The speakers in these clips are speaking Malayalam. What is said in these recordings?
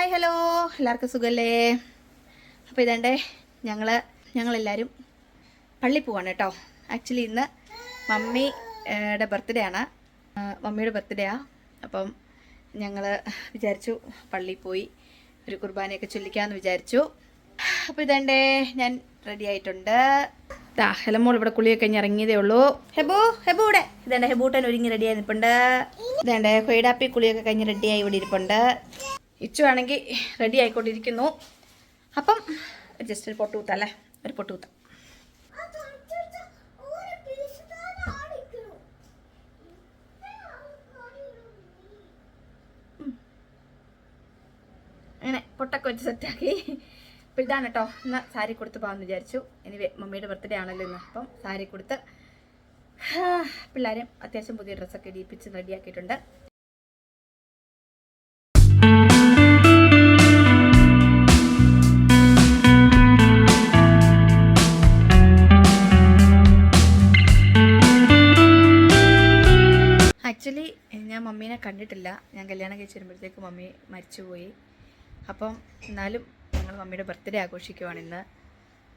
ഹായ് ഹലോ എല്ലാവർക്കും സുഖല്ലേ? അപ്പോൾ ഇതേണ്ടേ ഞങ്ങൾ ഞങ്ങളെല്ലാവരും പള്ളി പോവാണ് കേട്ടോ ആക്ച്വലി ഇന്ന് മമ്മിയുടെ ബർത്ത്ഡേ ആണ്. മമ്മിയുടെ ബർത്ത്ഡേ ആ. അപ്പം ഞങ്ങൾ വിചാരിച്ചു പള്ളി പോയി ഒരു കുർബാനയൊക്കെ ചൊല്ലിക്കാമെന്ന് വിചാരിച്ചു. അപ്പോൾ ഇതേണ്ടേ ഞാൻ റെഡി ആയിട്ടുണ്ട്. ഹെലമോൾ ഇവിടെ കുളിയൊക്കെ കഴിഞ്ഞ് ഇറങ്ങിയതേ ഉള്ളൂ. ഹെബു ഹെബു ഇവിടെ. ഇതേണ്ട ഹെബൂട്ടൻ ഒരുങ്ങി റെഡി ആയിരുന്നിപ്പുണ്ട് നിൽപ്പുണ്ട് ഇതേണ്ട കൊയ്ഡാപ്പി കുളിയൊക്കെ കഴിഞ്ഞ് റെഡിയായി ഇവിടെ ഇരിപ്പുണ്ട്. ഇച്ചു ആണെങ്കിൽ റെഡി ആയിക്കൊണ്ടിരിക്കുന്നു. അപ്പം ജസ്റ്റ് ഒരു പൊട്ട് കുത്താം അല്ലേ? ഒരു പൊട്ട് കുത്താം അങ്ങനെ പൊട്ടൊക്കെ വെച്ച് സെറ്റാക്കി അപ്പോൾ ഇതാണ് കേട്ടോ ഇന്ന് സാരി കൊടുത്ത് പോകാമെന്ന് വിചാരിച്ചു. ഇനി മമ്മിയുടെ ബർത്ത്ഡേ ആണല്ലോ ഇന്ന്. അപ്പം സാരി കൊടുത്ത് പിള്ളേരും അത്യാവശ്യം പുതിയ ഡ്രസ്സൊക്കെ ഇടിയിപ്പിച്ച് റെഡിയാക്കിയിട്ടുണ്ട് ആക്ച്വലി ഞാൻ മമ്മീനെ കണ്ടിട്ടില്ല. ഞാൻ കല്യാണം കഴിച്ച് വരുമ്പോഴത്തേക്ക് മമ്മി മരിച്ചുപോയി. അപ്പം എന്നാലും ഞങ്ങൾ മമ്മിയുടെ ബർത്ത്ഡേ ആഘോഷിക്കുവാണ് ഇന്ന്.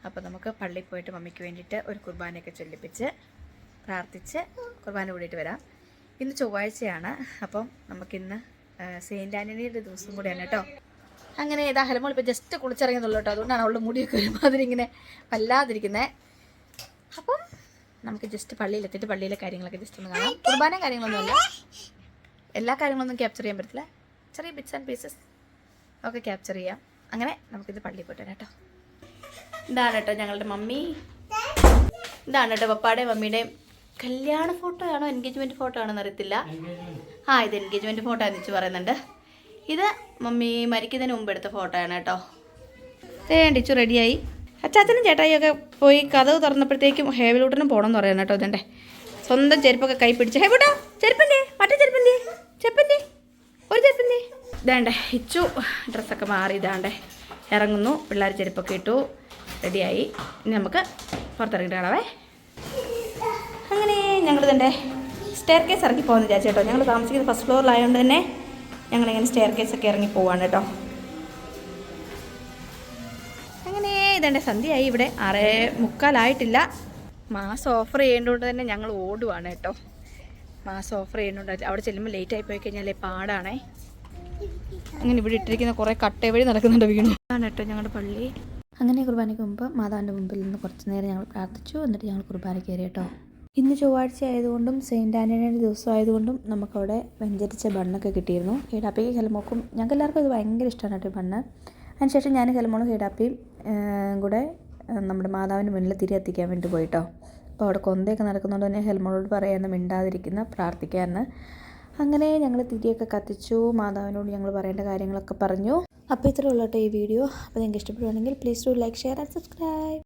അപ്പോൾ നമുക്ക് പള്ളിയിൽ പോയിട്ട് മമ്മിക്ക് വേണ്ടിയിട്ട് ഒരു കുർബാനയൊക്കെ ചൊല്ലിപ്പിച്ച് പ്രാർത്ഥിച്ച് കുർബാന കൂടിയിട്ട് വരാം. ഇന്ന് ചൊവ്വാഴ്ചയാണ്. അപ്പം നമുക്കിന്ന് സെയിന്റ് ആന്റണിയുടെ ദിവസം കൂടിയാണ് കേട്ടോ. അങ്ങനെ ഏതാ ഹലമോൾ ഇപ്പോൾ ജസ്റ്റ് കുളിച്ചിറങ്ങിയതുള്ളൂ കേട്ടോ. അതുകൊണ്ടാണ് അവളുടെ മുടിയൊക്കെ ഒരുമാതിരി ഇങ്ങനെ വല്ലാതിരിക്കുന്നത് അപ്പം നമുക്ക് ജസ്റ്റ് പള്ളിയിലെത്തിയിട്ട് പള്ളിയിലെ കാര്യങ്ങളൊക്കെ ജസ്റ്റ് ഒന്ന് കാണാം. കുർബാന കാര്യങ്ങളൊന്നുമില്ല. എല്ലാ കാര്യങ്ങളൊന്നും ക്യാപ്ചർ ചെയ്യാൻ പറ്റില്ല ചെറിയ ബിറ്റ്സ് ആൻഡ് പീസസ് ഒക്കെ ക്യാപ്ചർ ചെയ്യാം. അങ്ങനെ നമുക്കിത് പള്ളിയിൽ പോയിട്ട് കേട്ടോ. ഇതാണ് കേട്ടോ ഞങ്ങളുടെ മമ്മി. ഇതാണ് കേട്ടോ പപ്പാടെ മമ്മിയുടെയും കല്യാണ ഫോട്ടോ ആണോ എൻഗേജ്മെന്റ് ഫോട്ടോ ആണോ എന്നറിയത്തില്ല ആ ഇത് എൻഗേജ്മെന്റ് ഫോട്ടോ എന്ന് വെച്ച് പറയുന്നുണ്ട്. ഇത് മമ്മി മരിക്കുന്നതിന് മുമ്പ് എടുത്ത ഫോട്ടോ ആണ് കേട്ടോ. ടിച്ചു റെഡിയായി അച്ചാച്ചനും ചേട്ടായിയൊക്കെ പോയി കഥവ് തുറന്നപ്പോഴത്തേക്കും ഹേവിലൂട്ടനും പോകണമെന്ന് പറയാൻ കേട്ടോ ഇതണ്ടേ. സ്വന്തം ചെരുപ്പൊക്കെ കൈ പിടിച്ച്. ഹേവിട്ടോ ചെരുപ്പന്റെ മറ്റേ ചെരുപ്പന്റെ ചെരുപ്പന്റെ ഒരു ചെരുപ്പന്റെ ഇതാണ്ടേ ഇച്ചു ഡ്രസ്സൊക്കെ മാറി ഇതാണ്ടേ. ഇറങ്ങുന്നു പിള്ളേർ ചെരുപ്പൊക്കെ ഇട്ടു റെഡിയായി. ഇനി നമുക്ക് പുറത്തിറങ്ങിയിട്ട് അങ്ങനെ ഞങ്ങൾ ഇതണ്ടേ സ്റ്റെയർ കേസ് ഇറങ്ങി പോകുന്നു വിചാരിച്ചു കേട്ടോ. ഞങ്ങൾ താമസിക്കുന്നത് ഫസ്റ്റ് ഫ്ലോറിലായതുകൊണ്ട് തന്നെ ഞങ്ങളിങ്ങനെ സ്റ്റെയർ കേസൊക്കെ ഇറങ്ങി പോവാണ് കേട്ടോ. ഇതെന്റെ സന്ധ്യയായി ഇവിടെ. ആറേ മുക്കാലായിട്ടില്ല. മാസം ഓഫർ ചെയ്യേണ്ടതുകൊണ്ട് തന്നെ ഞങ്ങൾ ഓടുവാണ് കേട്ടോ. മാസം ഓഫർ ചെയ്യുന്നുണ്ട് അവിടെ ചെല്ലുമ്പോൾ ലേറ്റ് ആയി പോയി കഴിഞ്ഞാലേ പാടാണേ. അങ്ങനെ ഇവിടെ ഇട്ടിരിക്കുന്ന കുറേ കട്ടവഴി നടക്കുന്നുണ്ട് വീണു. ആണ് കേട്ടോ ഞങ്ങളുടെ പള്ളി. അങ്ങനെ കുർബാനയ്ക്ക് മുമ്പ് മാതാവിന്റെ മുമ്പിൽ നിന്ന് കുറച്ച് നേരം ഞങ്ങൾ പ്രാർത്ഥിച്ചു. എന്നിട്ട് ഞങ്ങൾ കുർബാന കയറി കേട്ടോ. ഇന്ന് ചൊവ്വാഴ്ച ആയതുകൊണ്ടും സെയിന്റ് ആന്റണിയുടെ ദിവസം ആയതുകൊണ്ടും നമുക്കവിടെ വെഞ്ചരിച്ച ബണ്ണൊക്കെ കിട്ടിയിരുന്നു. ഹീഡാപ്പിക്ക് ഹെൽമോക്കും ഞങ്ങൾക്ക് എല്ലാവർക്കും ഇത് ഭയങ്കര ഇഷ്ടമാണ് കേട്ടോ ഈ ബണ്ണ്. അതിനുശേഷം ഞാൻ ഹെൽമോളും ഹീഡാപ്പിയും കൂടെ നമ്മുടെ മാതാവിന്റെ മുന്നിൽ തിരി എത്തിക്കാൻ വേണ്ടി പോയിട്ടോ. അപ്പോൾ അവിടെ കൊന്തയൊക്കെ നടക്കുന്നതുകൊണ്ട് തന്നെ ഹെൽമോളോട് പറയാമെന്ന് മിണ്ടാതിരിക്കുന്ന പ്രാർത്ഥിക്കാമെന്ന് അങ്ങനെ ഞങ്ങൾ തിരിയൊക്കെ കത്തിച്ചു. മാതാവിനോട് ഞങ്ങൾ പറയേണ്ട കാര്യങ്ങളൊക്കെ പറഞ്ഞു. അപ്പോൾ ഇത്രയുള്ളൂ കേട്ടോ ഈ വീഡിയോ. അപ്പോൾ നിങ്ങൾക്ക് ഇഷ്ടപ്പെടുവാണെങ്കിൽ please do like share and subscribe